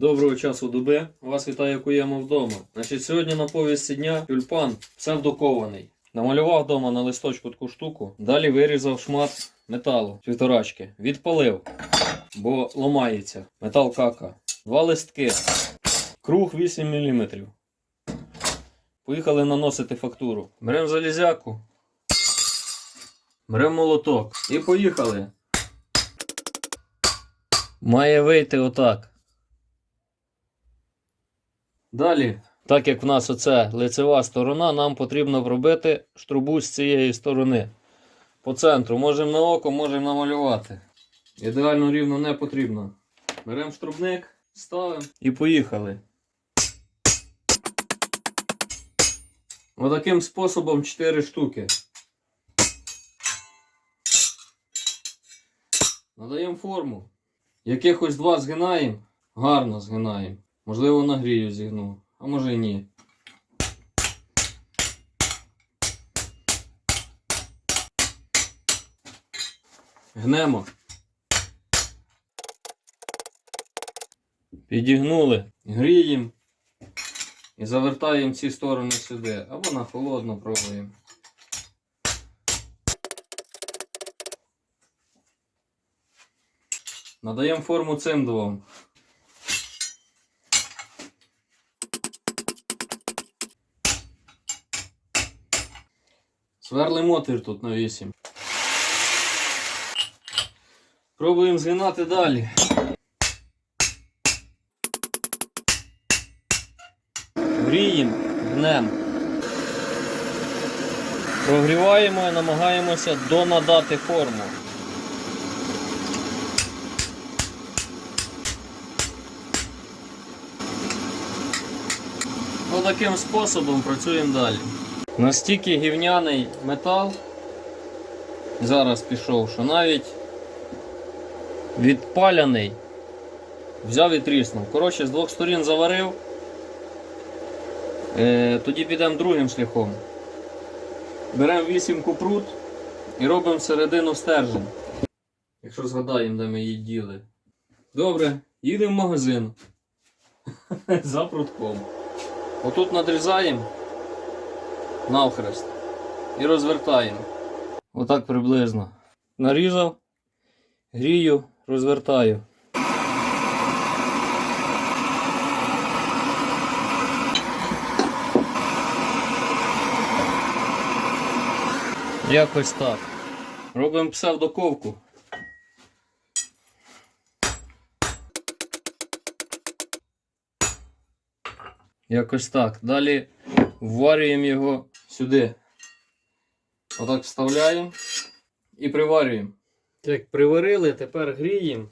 Доброго часу доби. Вас вітає Куєма вдома. Значить, сьогодні на повісті дня тюльпан псевдокований. Намалював вдома на листочку таку штуку. Далі вирізав шмат металу півторачки. Відпалив, бо ломається. Метал кака. Два листки. Круг 8 мм. Поїхали наносити фактуру. Беремо залізяку. Беремо молоток. І поїхали. Має вийти отак. Далі, так як в нас оце лицева сторона, нам потрібно пробити штрубу з цієї сторони. По центру. Можемо на око, можемо намалювати. Ідеально рівно не потрібно. Беремо штрубник, ставимо і поїхали. Отаким способом 4 штуки. Надаємо форму. Якихось два згинаємо, гарно згинаємо. Можливо, нагрію зігну, а може і ні. Гнемо. Підігнули, гріємо і завертаємо ці сторони сюди. Або на холодно пробуємо. Надаємо форму цим двом. Сверли мотир тут на 8. Пробуємо згинати далі. Гріємо, гнем. Прогріваємо і намагаємося донадати форму. Отаким способом працюємо далі. Настільки гівняний метал зараз пішов, що навіть відпаляний взяв і тріснув. Коротше, з двох сторін заварив. Е, тоді підемо другим шляхом. Беремо вісімку прут і робимо середину стержень. Якщо згадаємо, де ми її діли. Добре, їдемо в магазин. За прутком. Отут надрізаємо навхрест і розвертаємо. Отак приблизно. Нарізав, грію, розвертаю. Якось так. Робимо псевдоковку. Якось так. Далі вварюємо його сюди. Отак вставляємо і приварюємо. Так, приварили, тепер гріємо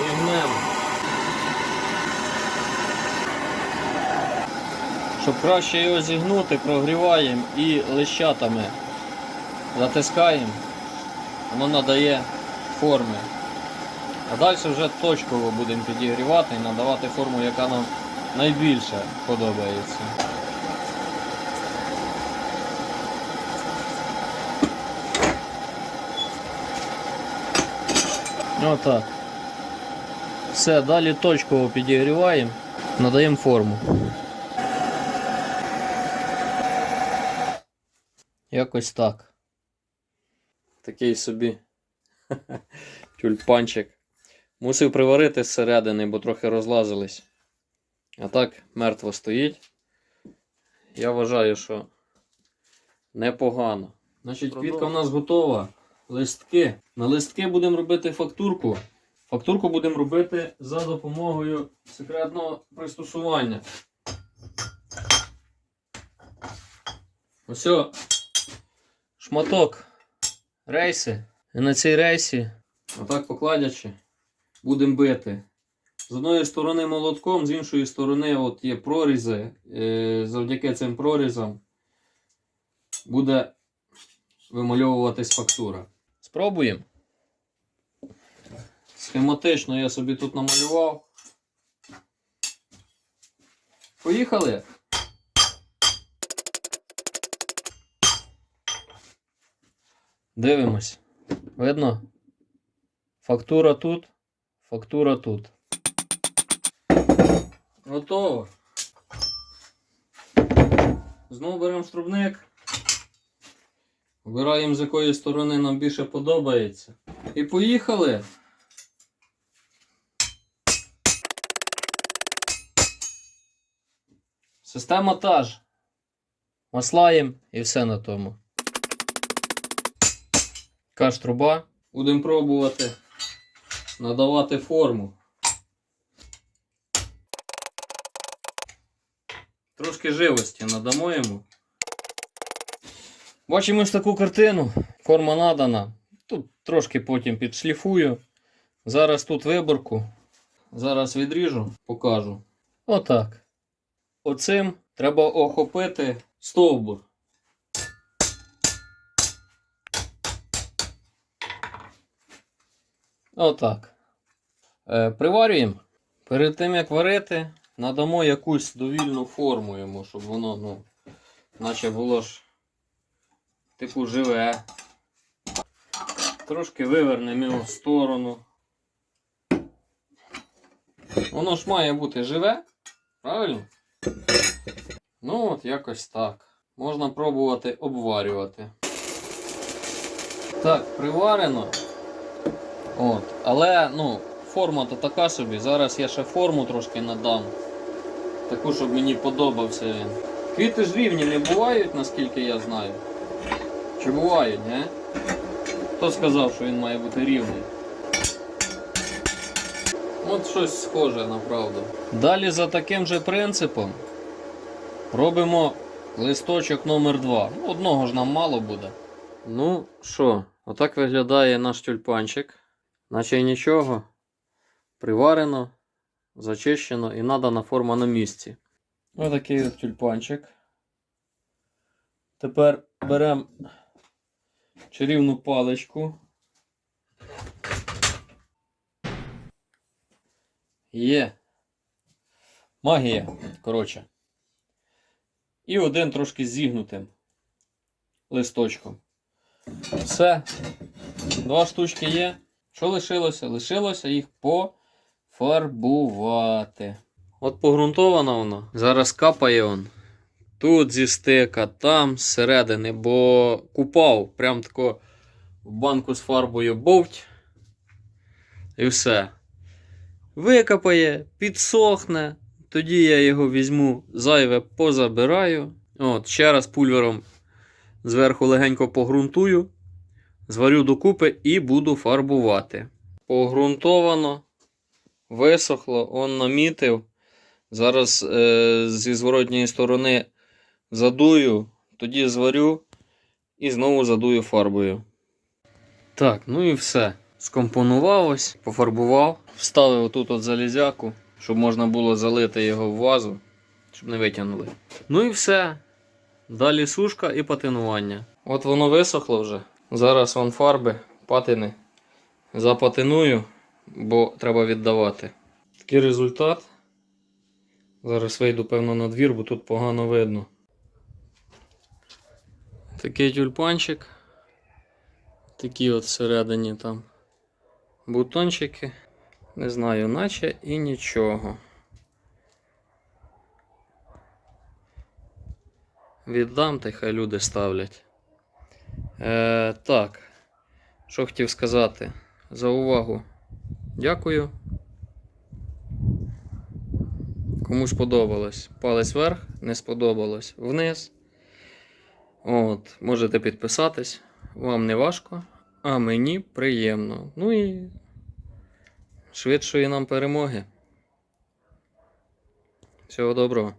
і. Щоб краще його зігнути, прогріваємо і лищатами затискаємо, воно надає форми. А далі вже точково будемо підігрівати і надавати форму, яка нам найбільше подобається. Отак. Все, далі точково підігріваємо, надаємо форму. Якось так. Такий собі тюльпанчик. Мусив приварити зсередини, бо трохи розлазились. А так мертво стоїть. Я вважаю, що непогано. Значить, квітка у нас готова. Листки. На листки будемо робити фактурку. Фактурку будемо робити за допомогою секретного пристосування. Ось шматок рейси. І на цій рейсі, отак покладячи, будемо бити. З одної сторони молотком, з іншої сторони от є прорізи. Е, Завдяки цим прорізам буде вимальовуватись фактура. Спробуємо. Схематично я собі тут намалював. Поїхали. Дивимось. Видно? Фактура тут, фактура тут. Готово. Знову беремо струбник. Вибираємо, з якої сторони нам більше подобається. І поїхали. Система та ж. Маслаємо і все на тому. Каш труба. Будемо пробувати надавати форму. Трошки живості надамо йому. Бачимо ось таку картину. Форма надана. Тут трошки потім підшліфую. Зараз тут виборку. Зараз відріжу, покажу. Отак. Оцим треба охопити стовбур. Отак. Е, приварюємо. Перед тим як варити, надамо якусь довільну форму йому, щоб воно, ну, наче було ж типу живе. Трошки вивернемо його в сторону. Воно ж має бути живе, правильно? Ну от якось так. Можна пробувати обварювати. Так, приварено. От. Але ну, форма то така собі. Зараз я ще форму трошки надам. Таку, щоб мені подобався він. Квіти ж рівні не бувають, наскільки я знаю. Чи бувають, не? Хто сказав, що він має бути рівний? От щось схоже на правду. Далі за таким же принципом робимо листочок номер 2 Ну, Одного ж нам мало буде. Ну що, отак виглядає наш тюльпанчик. Наче й нічого. Приварено, зачищено і надана форма на місці. Ось такий тюльпанчик. Тепер беремо чарівну паличку. Є. Магія, коротше. І один трошки зігнутим листочком. Все. Два штучки є. Що лишилося? Лишилося їх пофарбувати. От погрунтовано воно. Зараз капає он. Тут зі стика, там зсередини, бо купав прям тако в банку з фарбою бовть. І все. Викопає, підсохне. Тоді я його візьму, зайве позабираю. От, ще раз пульвером зверху легенько погрунтую, зварю докупи і буду фарбувати. Погрунтовано, висохло, он намітив. Зараз е, зі зворотньої сторони задую, тоді зварю і знову задую фарбою. Так, ну і все. Скомпонував ось, пофарбував, вставив отут от залізяку, щоб можна було залити його в вазу, щоб не витягнули. Ну і все. Далі сушка і патинування. От воно висохло вже. Зараз вон фарби, патини. Запатиную, бо треба віддавати. Такий результат. Зараз вийду, певно, на двір, бо тут погано видно. Такий тюльпанчик. Такі от всередині там бутончики. Не знаю, наче і нічого. Віддам, та хай люди ставлять. Е, так, що хотів сказати. За увагу. Дякую. Кому сподобалось, палець вверх, не сподобалось вниз. От, можете підписатись. Вам не важко, а мені приємно. Ну і швидшої нам перемоги. Всього доброго.